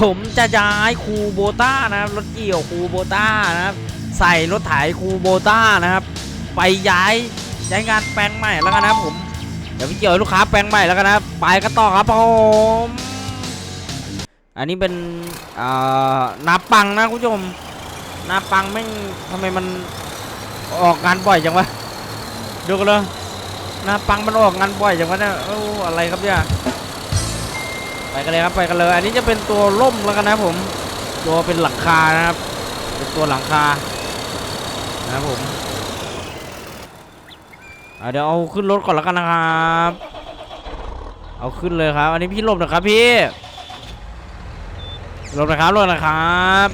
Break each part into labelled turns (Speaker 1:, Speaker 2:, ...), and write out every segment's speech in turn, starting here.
Speaker 1: ผมจะย้ายคูโบต้านะครับรถเกี่ยวคูโบต้านะครับ ใส่รถไถคูโบต้านะครับ ไปย้ายย้ายงานแปลงใหม่แล้วกันนะผมเดี๋ยวพี่เกี่ยวลูกค้าแปลงใหม่แล้วกันนะไปกันต่อครับผมอันนี้เป็นอ่านาปังนะคุณผู้ชมนาปังแม่งทำไมมันออกงานบ่อยจังวะดูกันเลยนาปังมันออกงานบ่อยจังวะเนี่ยโอ้อะไรครับเนี่ย ไปกันเลยครับไปกันเลย อันนี้จะเป็นตัวล่มแล้วกันนะผม ตัวเป็นหลังคานะครับ เป็นตัวหลังคานะครับผมเดี๋ยวเอาขึ้นรถก่อนแล้วกันนะครับ เอาขึ้นเลยครับ อันนี้พี่ลบนะครับพี่ลบนะครับลบนะครับ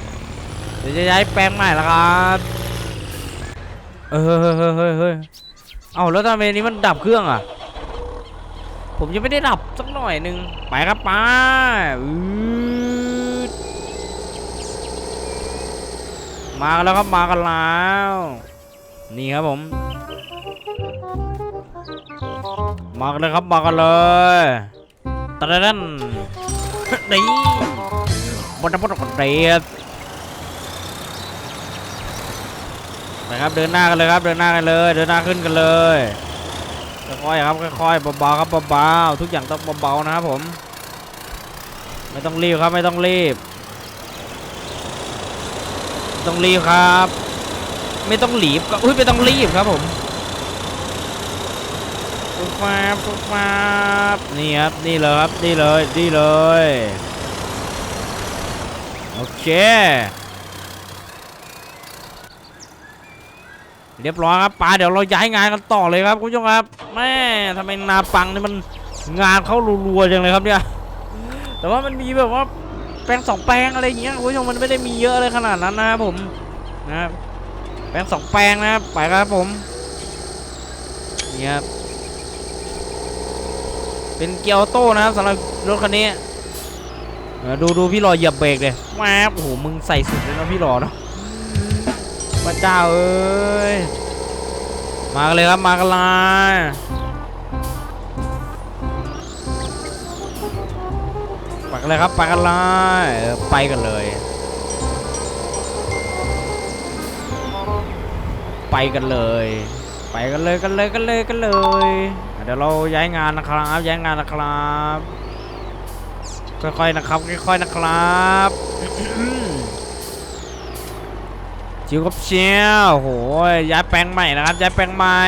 Speaker 1: เดี๋ยวจะย้ายแปลงใหม่แล้วครับเออเฮ้ยเฮ้ยเฮ้ยเฮ้ยเอ้าแล้วทำไมนนี้มันดับเครื่องอะ ผมยังไม่ได้ดับสักหน่อยหนึ่งไปครับไปอืดมากันแล้วครับมากันแล้ว นี่ครับผม มากันเลยครับมากันเลยตะเดนนี่บนน้ำบนคนเดียดนะครับเดินหน้ากันเลยครับเดินหน้ากันเลย เดินหน้าขึ้นกันเลย ค่อยๆครับค่อยๆเบาๆครับเบาๆทุกอย่างต้องเบาๆนะครับผม ไม่ต้องรีบครับไม่ต้องรีบ ต้องรีบครับ ไม่ต้องหลีบก็อุ้ยไม่ต้องรีบครับผมฟุบฟับฟุบฟับนี่ครับนี่เลยครับนี่เลยนี่เลยโอเค เรียบร้อยครับป้าเดี๋ยวเราย้ายงานกันต่อเลยครับคุณผู้ชมครับแม่ทำไมนาปังนี่มันงานเข้ารัวๆจังเลยครับเนี่ยแต่ว่ามันมีแบบว่าแปลงสองแปลงอะไรอย่างเงี้ยคุณผู้ชมมันไม่ได้มีเยอะอะไรขนาดนั้นนะครับผมนะครับแปลงสองแปลงนะครับไปครับผมนี่ครับเป็นเกียร์ออโต้นะครับสำหรับรถคันนี้ดูดูพี่รอเหยียบเบรกเลยแวบโอ้โหมึงใส่สุดเลยนะพี่รอเนาะ พระเจ้าเอ้ย มากันเลยครับ มากันเลยไปกันเลยครับ ไปกันเลยไปกันเลย ไปกันเลย ไปกันเลยกันเลยกันเลยกันเลย เดี๋ยวเราย้ายงานนะครับ ย้ายงานนะครับ ค่อยๆนะครับ ค่อยๆนะครับ จิวกับเชียวโหยย้ายแปลงใหม่นะครับย้ายแปลงใหม่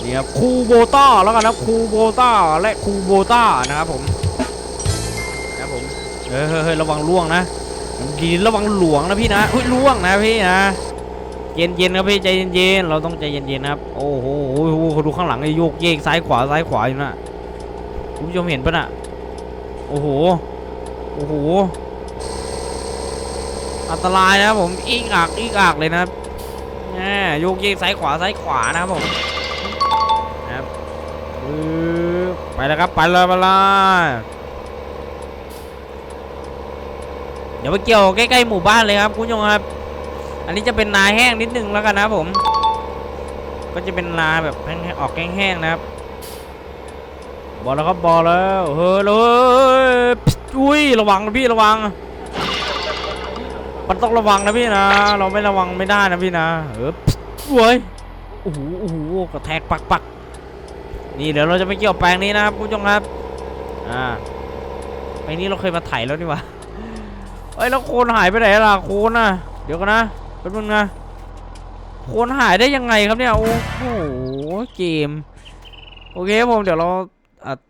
Speaker 1: เนี่ครูโบต้าแล้วกันนะคูโบต้าและคูโบต้านะครับผมนะครับผมเฮ้ยเฮ้ยเฮ้ยระวังล่วงนะดีระวังหลวงนะพี่นะอุ้ยล่วงนะพี่นะเย็นเย็นครับพี่ใจเย็นๆเราต้องใจเย็นๆนะครับโอ้โหโอ้โหเขาดูข้างหลังไอ้โยกเยกซ้ายขวาซ้ายขวาอยู่นะคุณผู้ชมเห็นปะน่ะโอ้โหโอ้โห อันตรายนะครับผมอีกอักอีกอักเลยนะครับแหมโยกเยกซ้ายขวาซ้ายขวานะครับผมนะครับไปแล้วครับไปเลยไปเลยเดี๋ยวไปเกี่ยวใกล้ๆหมู่บ้านเลยครับคุณผู้ชมครับ อันนี้จะเป็นนาแห้งนิดนึงแล้วกันนะผม ก็จะเป็นนาแบบแห้งๆออกแห้งๆนะครับบอลแล้วครับบอลแล้วเฮ้ยเลยอุ้ยระวังนะพี่ระวัง มันต้องระวังนะพี่นะ เราไม่ระวังไม่ได้นะพี่นะเออเว้ยโอ้โหโอ้โหกระแทกปักปักนี่เดี๋ยวเราจะไปเกี่ยวแปลงนี้นะครับคุณผู้ชมครับอ่าแปลงนี้เราเคยมาไถแล้วนี่วะเอ้ยแล้วโคนหายไปไหนล่ะโคนน่ะเดี๋ยวกันนะแป๊บนึงนะโคนหายได้ยังไงครับเนี่ยโอ้โหเกมโอเคผมเดี๋ยวเรา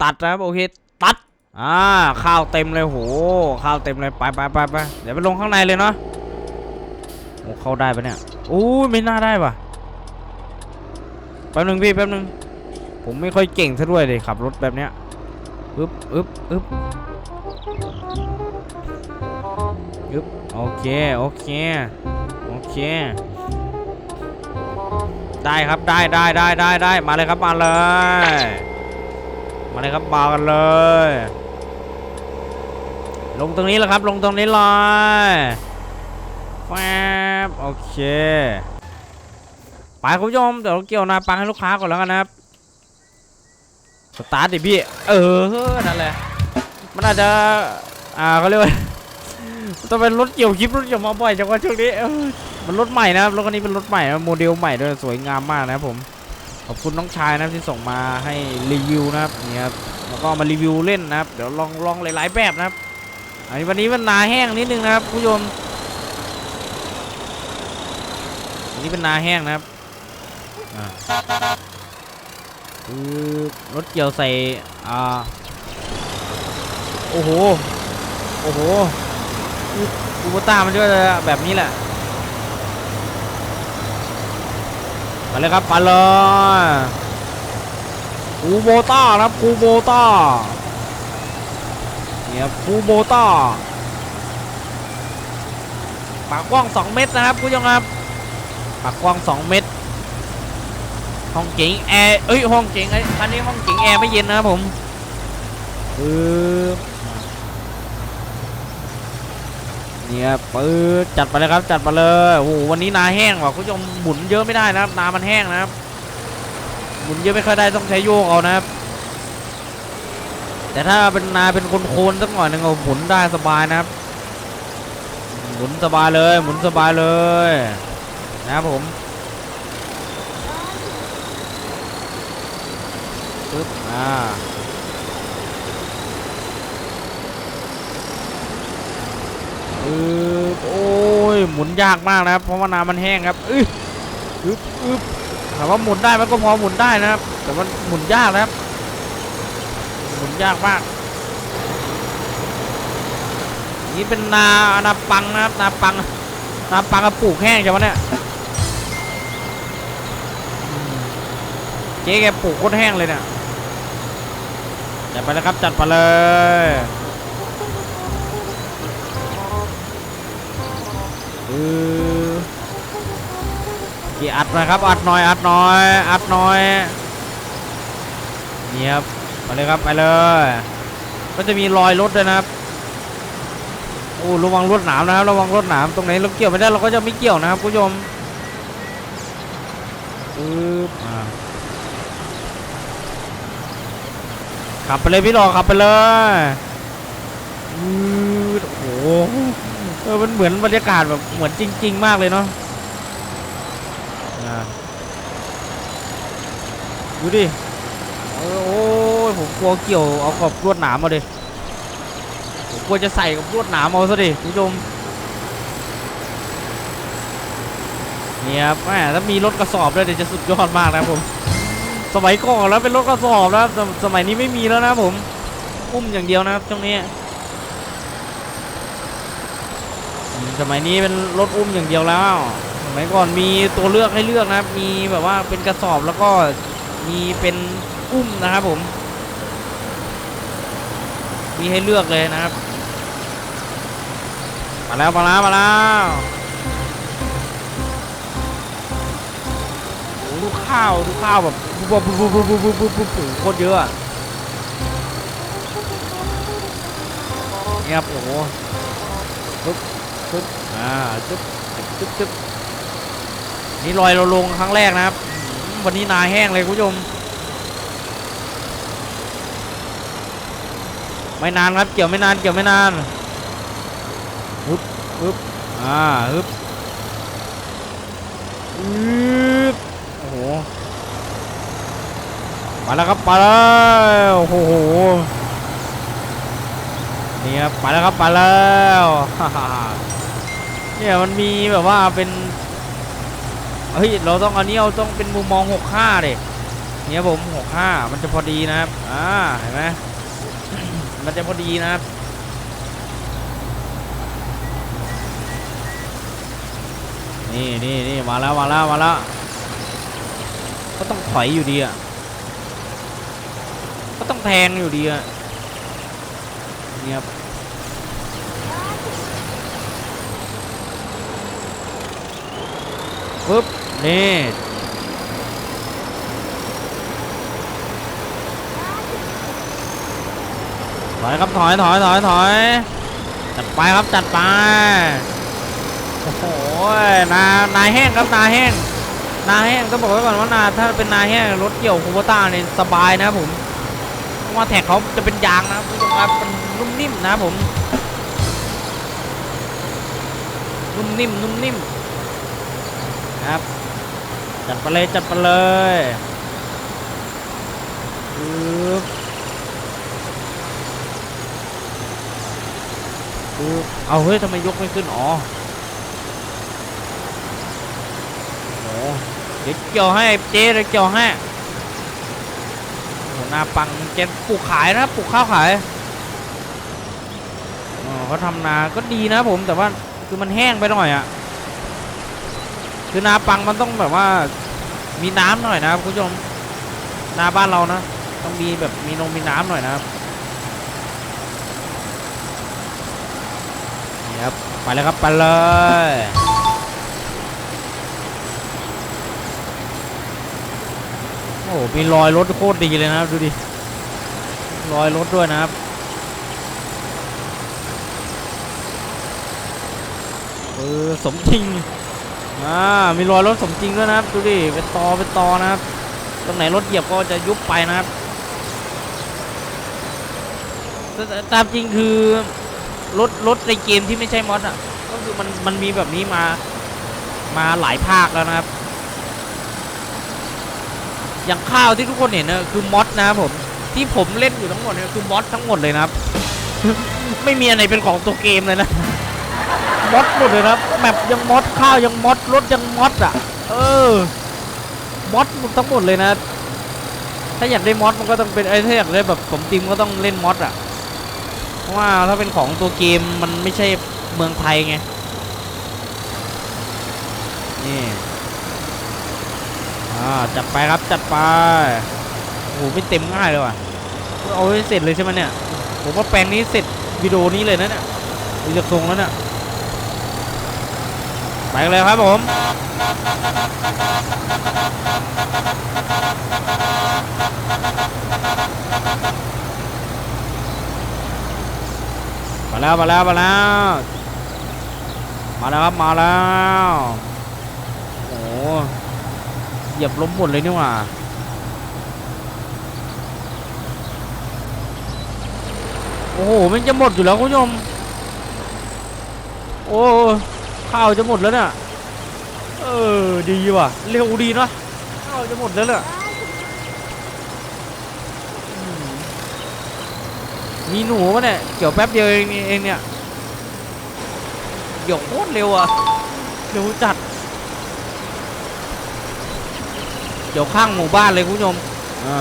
Speaker 1: ตัดนะโอเค อ่าข้าวเต็มเลยโหข้าวเต็มเลยไปไปไปไปเดี๋ยวไปลงข้างในเลยเนาะโอ้เข้าได้ปะเนี่ยโอ้ไม่น่าได้ปะแป๊บนึงพี่แป๊บนึงผมไม่ค่อยเก่งซะด้วยเลยขับรถแบบเนี้ยอึ๊บอึ๊บอึ๊บอึ๊บโอเคโอเคโอเค ได้ครับได้ได้ได้ได้ได้มาเลยครับมาเลย มาเลยครับมากันเลย ลงตรงนี้แหละครับ ลงตรงนี้เลยแฟบโอเค ไปคุณผู้ชมเดี๋ยวเราเกี่ยวนาปังให้ลูกค้าก่อนแล้วกันนะครับ สตาร์ทดิพี่ เออ นั่นแหละ มันอาจจะ อ่าเขาเรียกว่าต้องเป็นรถเกี่ยวคลิปรถเกี่ยวมาบ่อยจังวะช่วงนี้มันรถใหม่นะครับรถคันนี้เป็นรถใหม่โมเดลใหม่ด้วยสวยงามมากนะครับผม อบคุณน้องชายนะครับที่ส่งมาให้รีวิวนะครับนี่ครับแล้วก็มารีวิวเล่นนะครับเดี๋ยวลองลองหลายๆแบบนะครับอันนี้วันนี้มันนาแห้งนิดนึงนะครับผู้ชมอันนี้เป็นนาแห้งนะครับอือรถเกี่ยวใส่อ่าโอ้โหโอ้โหคูโบต้ามันก็จะแบบนี้แหละ มาเลยครับไปเลยคูโบต้านะครับคูโบต้าเนี่ยคูโบต้าปากกว้าง 2 เมตรนะครับคุณผู้ชมครับปากกว้าง 2 เมตรห้องเก๋งแอร์เอ้ยห้องเก๋งไอ้คันนี้ห้องเก๋งแอร์ไม่เย็นนะครับผมปึ๊บ เนี่ยปื๊ดจัดไปเลยครับจัดมาเลยโอ้โหวันนี้นาแห้งว่ะคุณผู้ชมหมุนเยอะไม่ได้นะครับนามันแห้งนะครับหมุนเยอะไม่ค่อยได้ต้องใช้โยกเอานะครับ แต่ถ้าเป็นนาเป็นโคนๆสักหน่อยนึงเอาหมุนได้สบายนะครับ หมุนสบายเลย หมุนสบายเลย นะครับผมปึ๊บอ่า เออโอ้ยหมุนยากมากนะครับ เพราะว่าน้ำมันแห้งครับอึ๊บอึ๊บอึ๊บถามว่าหมุนได้มันก็พอหมุนได้นะครับ แต่มันหมุนยากนะครับ หมุนยากมาก นี่เป็นนานาปังนะครับ นาปัง นาปังกับปลูกแห้งใช่ไหมเนี่ยเจ๊แกปลูกโคตรแห้งเลยเนี่ยจัดไปแล้วครับจัดไปเลย เออกี่อัดน่อยครับอัดหน่อยอัดหน่อยอัดหน่อยนี่ครับไปเลยครับไปเลย ก็จะมีรอยรถด้วยนะครับโอ้ระวังรถหนามนะครับระวังรถหนามตรงไหนเราเกี่ยวไม่ได้เราก็จะไม่เกี่ยวนะครับคุณผู้ชมปึ๊บอ่าขับไปเลยพี่หลอกขับไปเลยอือโอ้โห ออมันเหมือนบรรยากาศแบบเหมือนจริง ๆ มากเลยเนาะอ่าดูดิเออโอ้ยผมกลัวเกี่ยวเอากับลวดหนามมาดิผมกลัวจะใส่กับลวดหนามเอาซะดิคุณผู้ชมเนี่ยครับแม่ถ้ามีรถกระสอบด้วยเดี๋ยวจะสุดยอดมากนะผม สมัยก่อนแล้วเป็นรถกระสอบนะครับสมัยนี้ไม่มีแล้วนะผมอุ้มอย่างเดียวนะครับตรงนี้ สมัยนี้เป็นรถอุ้มอย่างเดียวแล้ว สมัยก่อนมีตัวเลือกให้เลือกนะครับ มีแบบว่าเป็นกระสอบแล้วก็มีเป็นอุ้มนะครับผม มีให้เลือกเลยนะครับ มาแล้วมาแล้วมาแล้วโอ้ดูข้าวดูข้าวแบบบุบบุบบุบบุบบุบบุบบุบโคตรเยอะเนี่ยโอ้โห ปึ๊บอ่าจึ๊บจึ๊บจึ๊บนี่ลอยเราลงครั้งแรกนะครับอืมวันนี้นาแห้งเลยคุณผู้ชม ไม่นานครับเกี่ยวไม่นานเกี่ยวไม่นานฮึบฮึบอ่าฮึบอึบโอ้โหมาแล้วครับมาแล้วโอ้โหนี่ครับไปแล้วครับไปแล้ว เนี่ยมันมีแบบว่าเป็นเฮ้ยเราต้องอันนี้เราต้องเป็นมุมมอง65ดิเนี่ยผม65มันจะพอดีนะครับอ่าเห็นไหมมันจะพอดีนะครับนี่นี่นี่มาแล้วมาแล้วมาแล้วก็ต้องถอยอยู่ดีอะก็ต้องแทงอยู่ดีอะเนี่ยครับ ปึ๊บ นี่ ถอยครับถอยถอยถอยถอยจัดไปครับจัดไป โอ้โหนานาแห้งครับนาแห้งนาแห้งต้องบอกไว้ก่อนว่านาถ้าเป็นนาแห้งรถเกี่ยวคูโบต้าเนี่ยสบายนะผมเพราะว่าแท็กเขาจะเป็นยางนะคุณผู้ชมครับมันนุ่มนิ่มนะผม นุ่มนิ่มนุ่มนิ่ม ครับ จัดไปเลยจัดไปเลยปึ๊บปึ๊บเอาเฮ้ยทำไมยกไม่ขึ้นอ๋อโอ้เดี๋ยวเกี่ยวให้เจ๊เดี๋ยวเกี่ยวให้โอ้าปังเจนปลูกขายนะปลูกข้าวขายอ๋อเขาทำนาก็ดีนะผมแต่ว่าคือมันแห้งไปหน่อยอะ คือนาปังมันต้องแบบว่า มีน้ำหน่อยนะครับคุณผู้ชมนาบ้านเรานะ ต้องมีแบบมีนงมีน้ำหน่อยนะครับนี่ครับไปเลยครับไปเลยโอ้โหมีรอยรถโคตรดีเลยนะครับดูดิรอยรถด้วยนะครับเออสมจริง อ่ามีรอยรถสมจริงด้วยนะครับดูดิเป็นตอเป็นตอนะครับตรงไหนรถเหยียบก็จะยุบไปนะครับตามจริงคือรถรถในเกมที่ไม่ใช่มอดอะก็คือมันมันมีแบบนี้มามาหลายภาคแล้วนะครับ อย่างข้าวที่ทุกคนเห็นนะคือมอดนะครับผมที่ผมเล่นอยู่ทั้งหมดเนี่ยคือมอดทั้งหมดเลยนะครับ ไม่มีอะไรเป็นของตัวเกมเลยนะ มอดหมดเลยนะครับแมปยังมอดข้าวยังมอดรถยังมอดอะ เออมอดหมดทั้งหมดเลยนะ ถ้าอยากได้มอดมันก็ต้องเป็นไอ้ถ้าอยากได้แบบสมจริงก็ต้องเล่นมอดอะเพราะว่าถ้าเป็นของตัวเกมมันไม่ใช่เมืองไทยไงนี่อ่าจัดไปครับจัดไปโอ้โหไม่เต็มง่ายเลยว่ะเอาให้เสร็จเลยใช่ไหมเนี่ยผมว่าแปลงนี้เสร็จวิดีโอนี้เลยนะเนี่ยจากทรงแล้วเนี่ย ไปกันเลยครับผม มาแล้วมาแล้วมาแล้ว มาแล้วครับมาแล้วโอ้เหยียบล้มหมดเลยนี่หว่าโอ้โหมันจะหมดอยู่แล้วคุณผู้ชมโอ้ ข้าวจะหมดแล้วเนี่ยเออดีว่ะเร็วดีเนาะข้าวจะหมดแล้วเนี่ยอืมมีหนูปะเนี่ยเกี่ยวแป๊บเดียวเองนี่เองเนี่ยเกี่ยวโคตรเร็วอะเร็วจัดเกี่ยวข้างหมู่บ้านเลยคุณผู้ชมอ่า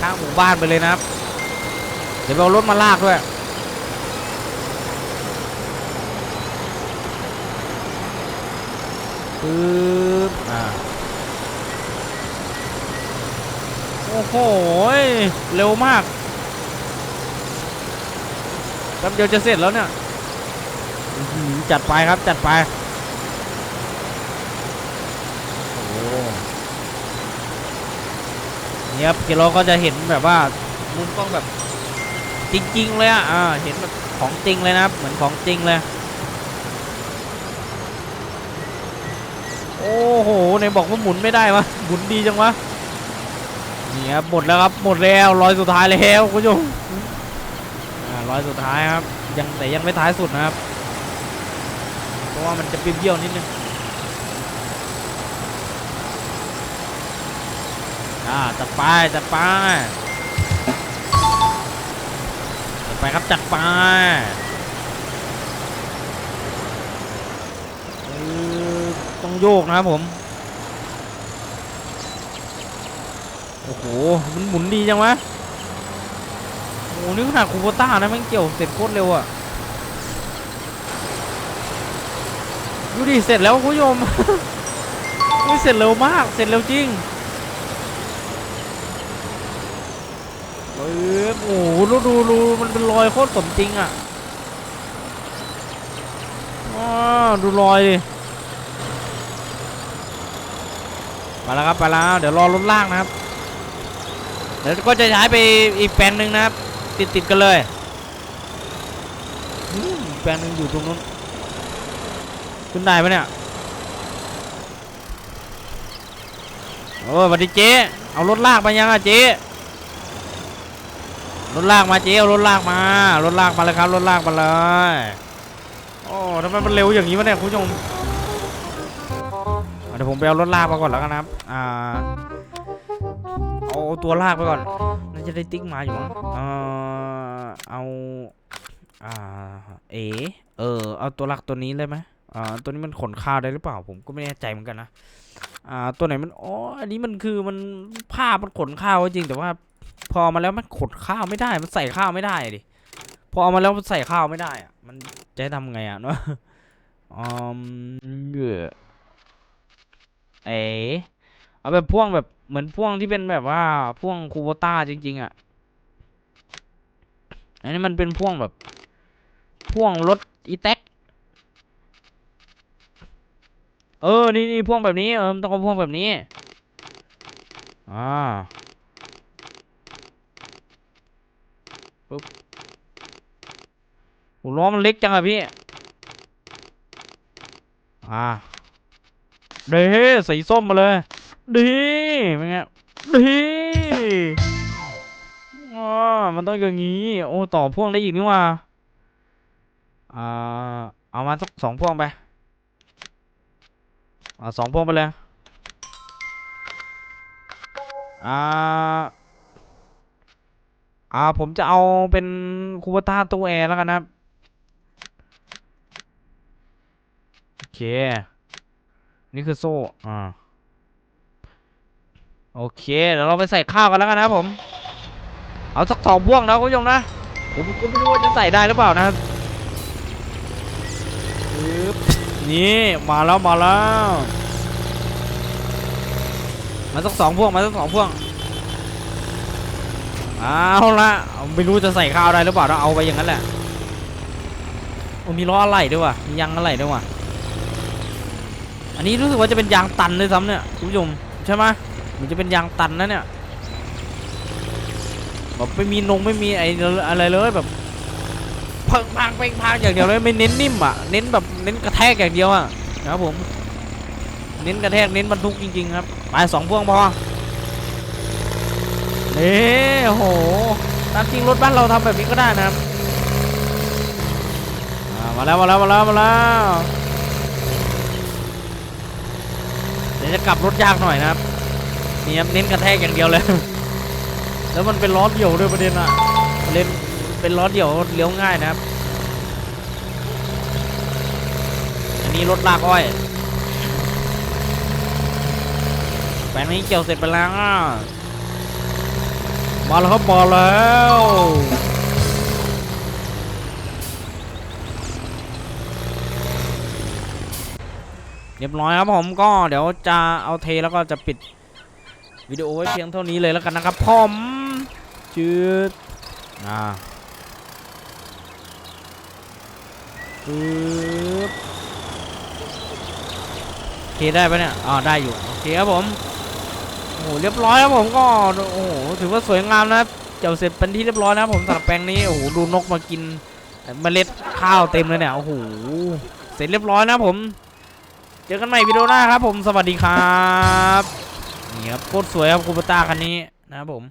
Speaker 1: ข้างหมู่บ้านไปเลยนะครับ เดี๋ยวไปเอารถมาลากด้วย ปึ๊บอ่าโอ้โหเร็วมากแป๊บเดียวจะเสร็จแล้วเนี่ยจัดไปครับจัดไปเนี่ยครับเราก็จะเห็นแบบว่ามุมกล้องแบบจริง ๆ เลยอะอ่าเห็นแบบของจริงเลยนะครับเหมือนของจริงเลย โอ้โหในบอกว่าหมุนไม่ได้วะหมุนดีจังวะนี่ครับหมดแล้วครับหมดแล้วร้อยสุดท้ายแล้วคุณผู้ชมอ่าร้อยสุดท้ายครับยังแต่ยังไม่ท้ายสุดนะครับ เพราะว่ามันจะเปรี้ยวๆนิดนึงอ่าจัดไปจัดไปจัดไปครับจัดไปเออต้อง โยกนะครับผม โอ้โห มันหมุนดีจังวะโอ้โหนี่ขนาดคูโบต้านะมันเกี่ยวเสร็จโคตรเร็วอะดูดิ เสร็จแล้วคุณผู้ชมอุ้ยเสร็จเร็วมาก เสร็จเร็วจริงเออโอ้โหดูดูดูมันเป็นรอยโคตรสมจริงอะอ้าดูรอยดิ มาแล้วครับไปแล้วเดี๋ยวรอรถล่างนะครับเดี๋ยวก็จะย้ายไปอีกแปลงหนึ่งนะครับ ติดติดกันเลยอืมแปลงหนึ่งอยู่ตรงนู้นขึ้นได้ไหมเนี่ยโอ้สวัสดีเจ๊เอารถลากมายังอะเจ๊รถลากมาเจ๊เอารถลากมารถลากมาเลยครับรถลากมาเลยโอ้ทำไมมันเร็วอย่างนี้วะเนี่ยคุณผู้ชม เดี๋ยวผมไปเอารถลากมาก่อนแล้วกันนะครับ อ่า เอาตัวลากไปก่อนน่าจะได้ติ๊กมาอยู่มั้งเอ่อเอาอ่าเอเออ เอาตัวหลักตัวนี้เลยไหมอ่า ตัวนี้มันขนข้าวได้หรือเปล่า ผมก็ไม่แน่ใจเหมือนกันนะ อ่า ตัวไหนมัน อ๋อ อันนี้มันคือมันผ้ามันขนข้าวจริง แต่ว่า พอมาแล้วมันขนข้าวไม่ได้ มันใส่ข้าวไม่ได้ดิ พอเอามาแล้วมันใส่ข้าวไม่ได้อะมันจะทำไงอะเนาะอืมเบื่อ เอ๋เอาแบบพ่วงแบบเหมือนพ่วงที่เป็นแบบว่าพ่วงคูโบต้าจริง ๆ อะ อันนี้มันเป็นพ่วงแบบพ่วงรถอีแท็กเออ นี่นี่พ่วงแบบนี้เออต้องเอาพ่วงแบบนี้ อ่าปึ๊บโหล้อมันเล็กจังอะพี่ อ่า เด้สีส้มมาเลย ดีเป็นไงดีอ๋อมันต้องอย่างงี้ โอ้ต่อพ่วงได้อีกนี่ว่าอ่าเอามาสักสองพ่วงไปอ่าสองพ่วงไปเลยอ่าอ่าผมจะเอาเป็นคูเปต้าตู้แอร์แล้วกันนะครับโอเค นี่คือโซ่ อ่า โอเค เดี๋ยวเราไปใส่ข้าวกันแล้วกันนะครับผม เอาสักสองพ่วงนะคุณผู้ชมนะ ผมก็ไม่รู้ว่าจะใส่ได้หรือเปล่านะครับปึ๊บนี่ มาแล้วมาแล้ว มาสักสองพ่วงมาสักสองพ่วง เอาละเอาไม่รู้จะใส่ข้าวได้หรือเปล่าเราเอาไปอย่างนั้นแหละโอ้มีล้ออะไรด้วยวะมียางอะไรด้วยวะ อันนี้รู้สึกว่าจะเป็นยางตันเลยซ้ำเนี่ยคุณผู้ชมใช่ไหมมันจะเป็นยางตันนะเนี่ยแบบไม่มีนงไม่มีไออะไรเลยแบบเพิ่งพังเพ่งพังอย่างเดียวเลยไม่เน้นนิ่มอะเน้นแบบเน้นกระแทกอย่างเดียวอะนะครับผมเน้นกระแทกเน้นบรรทุกจริงๆครับไปสองพ่วงพอเอ้โอ้โหตามจริงรถบ้านเราทำแบบนี้ก็ได้นะครับมาแล้วมาแล้วมาแล้วมาแล้วเดี๋ยวจะกลับรถยากหน่อยนะครับนี่ครับเน้นกระแทกอย่างเดียวเลย แล้วมันเป็นล้อเดี่ยวด้วยประเด็นอะเล่นเป็นล้อเดี่ยวเลี้ยวง่ายนะครับ อันนี้รถลากอ้อยแปลงนี้เกี่ยวเสร็จไปแล้วมาแล้วครับมาแล้ว เรียบร้อยครับผมก็เดี๋ยวจะเอาเทแล้วก็จะปิดวิดีโอไว้เพียงเท่านี้เลยแล้วกันนะครับผมจืดอ่าปึ๊บเคได้ปะเนี่ยอ่าได้อยู่โอเคครับผมโอ้โหเรียบร้อยครับผมก็โอ้โหถือว่าสวยงามนะครับเจ้าเสร็จเป็นที่เรียบร้อยนะผมสำหรับแปลงนี้โอ้โหดูนกมากินเมล็ดข้าวเต็มเลยเนี่ยโอ้โหเสร็จเรียบร้อยนะผม เจอกันใหม่วิดีโอหน้าครับผม สวัสดีครับ นี่ครับโคตรสวยครับคูปต้าคันนี้นะครับผม